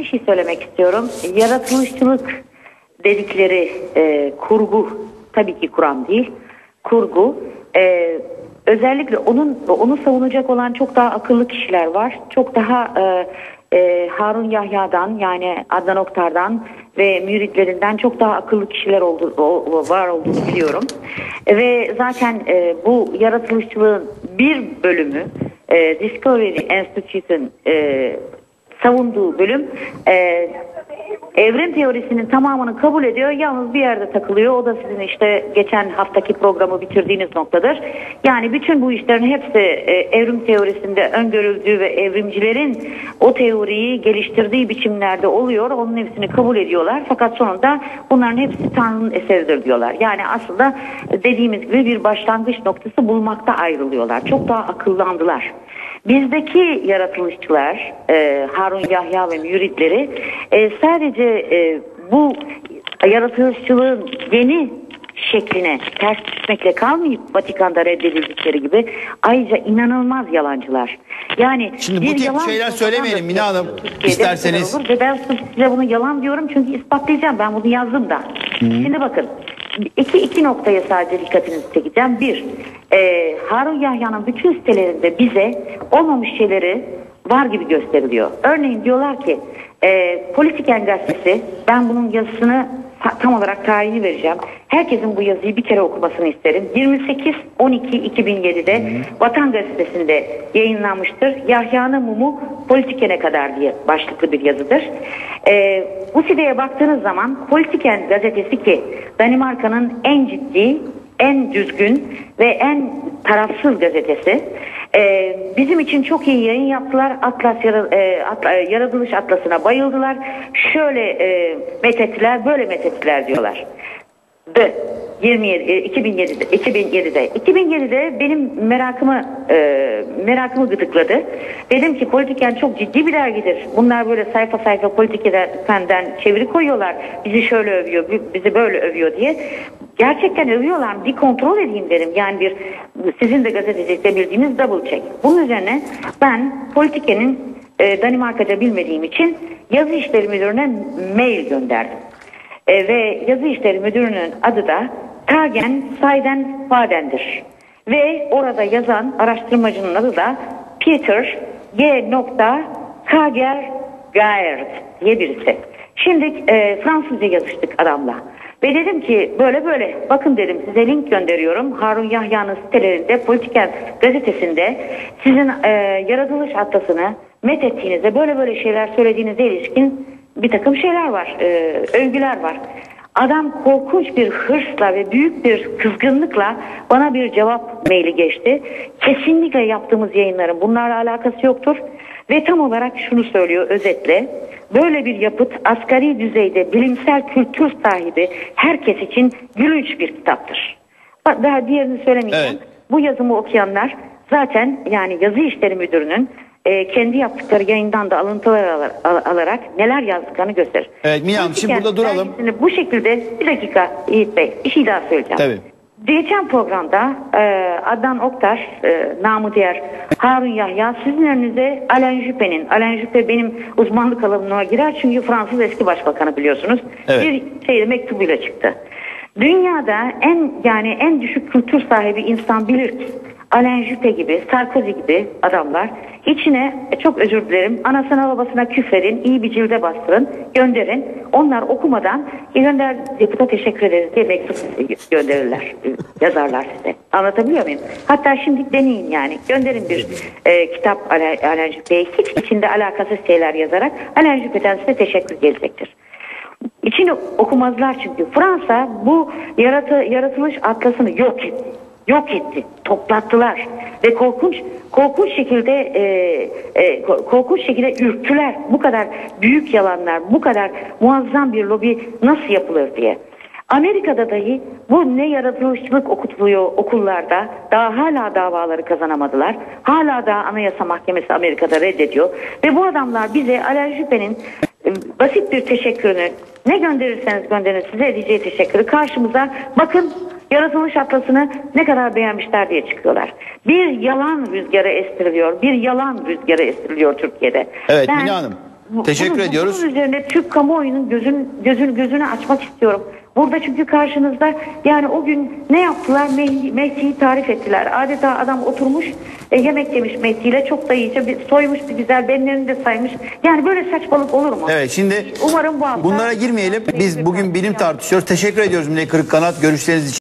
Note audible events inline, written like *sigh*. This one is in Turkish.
Bir şey söylemek istiyorum. Yaratılışçılık dedikleri e, kurgu tabii ki Kur'an değil. Kurgu e, özellikle onun onu savunacak olan çok daha akıllı kişiler var. Çok daha e, e, Harun Yahya'dan yani Adnan Oktar'dan ve müritlerinden çok daha akıllı kişiler oldu, o, var olduğunu biliyorum. Ve zaten e, bu yaratılışçılığın bir bölümü e, Discovery Institute'ın e, savunduğu bölüm e, evrim teorisinin tamamını kabul ediyor. Yalnız bir yerde takılıyor. O da sizin işte geçen haftaki programı bitirdiğiniz noktadır. Yani bütün bu işlerin hepsi e, evrim teorisinde öngörüldüğü ve evrimcilerin o teoriyi geliştirdiği biçimlerde oluyor. Onun hepsini kabul ediyorlar. Fakat sonunda bunların hepsi Tanrı'nın eseridir diyorlar. Yani aslında dediğimiz gibi bir başlangıç noktası bulmakta ayrılıyorlar. Çok daha akıllandılar. Bizdeki yaratılışçılar e, Harun Yahya ve müritleri e, sadece e, bu yaratılışçılığın yeni şekline ters düşmekle kalmayıp Vatikan'da reddedildikleri gibi ayrıca inanılmaz yalancılar. Yani Şimdi bu bir tip yalan şeyler söylemeyelim Mine Hanım, Türkiye'de isterseniz. bu Olur. Ve ben size bunu yalan diyorum çünkü ispatlayacağım. Ben bunu yazdım da. Şimdi bakın iki, iki noktaya sadece dikkatinizi çekeceğim. Bir, e, Harun Yahya'nın bütün sitelerinde bize olmamış şeyleri var gibi gösteriliyor. Örneğin diyorlar ki e, Politiken gazetesi ben bunun yazısını ta- tam olarak tarihini vereceğim. Herkesin bu yazıyı bir kere okumasını isterim. 28-12-2007'de Vatan Gazetesi'nde yayınlanmıştır. Yahya'nın mumu Politikene kadar diye başlıklı bir yazıdır. Ee, bu siteye baktığınız zaman Politiken gazetesi ki Danimarka'nın en ciddi, en düzgün ve en tarafsız gazetesi. Ee, bizim için çok iyi yayın yaptılar. Atlas e, Atla- e, yaratılış atlasına bayıldılar. Şöyle e, methettiler, böyle methettiler diyorlar. De 27 e, 2007'de 2007'de 2007'de benim merakımı e, merakımı gıdıkladı. Dedim ki Politiken çok ciddi bir dergidir. Bunlar böyle sayfa sayfa Politikenden çeviri koyuyorlar. Bizi şöyle övüyor, bi- bizi böyle övüyor diye. Gerçekten övüyorlar mı? Bir kontrol edeyim dedim. Yani bir sizin de gazetecilikte bildiğiniz double check. Bunun üzerine ben Politike'nin e, Danimarkaca bilmediğim için yazı işleri müdürüne mail gönderdim. E, ve yazı işleri müdürünün adı da Kagen Sayden Faden'dir. Ve orada yazan araştırmacının adı da Peter G. Kager Gaerd diye birisi. Şimdi e, Fransızca yazıştık adamla. Ve dedim ki böyle böyle bakın dedim size link gönderiyorum. Harun Yahya'nın sitelerinde Politiken gazetesinde sizin e, yaratılış atlasını methettiğinizde böyle böyle şeyler söylediğinize ilişkin bir takım şeyler var. E, övgüler var. Adam korkunç bir hırsla ve büyük bir kızgınlıkla bana bir cevap maili geçti. Kesinlikle yaptığımız yayınların bunlarla alakası yoktur. Ve tam olarak şunu söylüyor özetle. Böyle bir yapıt asgari düzeyde bilimsel kültür sahibi herkes için gülünç bir kitaptır. Daha diğerini söylemeyeceğim. Evet. Bu yazımı okuyanlar zaten yani yazı işleri müdürünün e, kendi yaptıkları yayından da alıntılar al- al- alarak neler yazdıklarını gösterir. Evet, Mine Hanım, şimdi burada duralım. Bu şekilde bir dakika Yiğit Bey bir şey daha söyleyeceğim. Tabii. Geçen programda e, Adnan Oktar, e, namı diğer Harun Yahya sizin önünüze Alain Juppé'nin, Alain Juppé benim uzmanlık alanıma girer çünkü Fransız eski başbakanı biliyorsunuz. Evet. Bir şeyle mektubuyla çıktı. Dünyada en yani en düşük kültür sahibi insan bilir ki Alain Juppé gibi, Sarkozy gibi adamlar içine e, çok özür dilerim anasına babasına küfredin, iyi bir cilde bastırın, gönderin. Onlar okumadan "E, gönder deputa teşekkür ederiz diye mektup gönderirler, *laughs* yazarlar size. Anlatabiliyor muyum? Hatta şimdi deneyin yani. Gönderin bir e, kitap Alain, Juppé'ye hiç içinde alakasız şeyler yazarak Alain Juppé'den size teşekkür gelecektir. İçini okumazlar çünkü. Fransa bu yaratı, yaratılış atlasını yok etti. Yok etti. Toplattılar. Ve korkunç korkunç şekilde e, e, ko- korkunç şekilde ürktüler. Bu kadar büyük yalanlar, bu kadar muazzam bir lobi nasıl yapılır diye. Amerika'da dahi bu ne yaratılışçılık okutuluyor okullarda daha hala davaları kazanamadılar. Hala daha Anayasa Mahkemesi Amerika'da reddediyor. Ve bu adamlar bize Alain Juppé'nin e, basit bir teşekkürünü ne gönderirseniz gönderin size edeceği teşekkürü karşımıza bakın yaratılış atlasını ne kadar beğenmişler diye çıkıyorlar. Bir yalan rüzgarı estiriliyor. Bir yalan rüzgarı estiriliyor Türkiye'de. Evet, ben, Mine Hanım. Teşekkür bunun- ediyoruz. Bunun üzerine Türk kamuoyunun gözün, gözün, gözünü açmak istiyorum. Burada çünkü karşınızda yani o gün ne yaptılar? Mehdi, Mehdi'yi tarif ettiler. Adeta adam oturmuş e, yemek yemiş Mehdi'yle çok da iyice bir, soymuş bir güzel benlerini de saymış. Yani böyle saçmalık olur mu? Evet şimdi Umarım bu hafta... bunlara girmeyelim. Biz bugün bilim tartışıyoruz. Teşekkür ediyoruz Milli Kırık Kanat görüşleriniz için.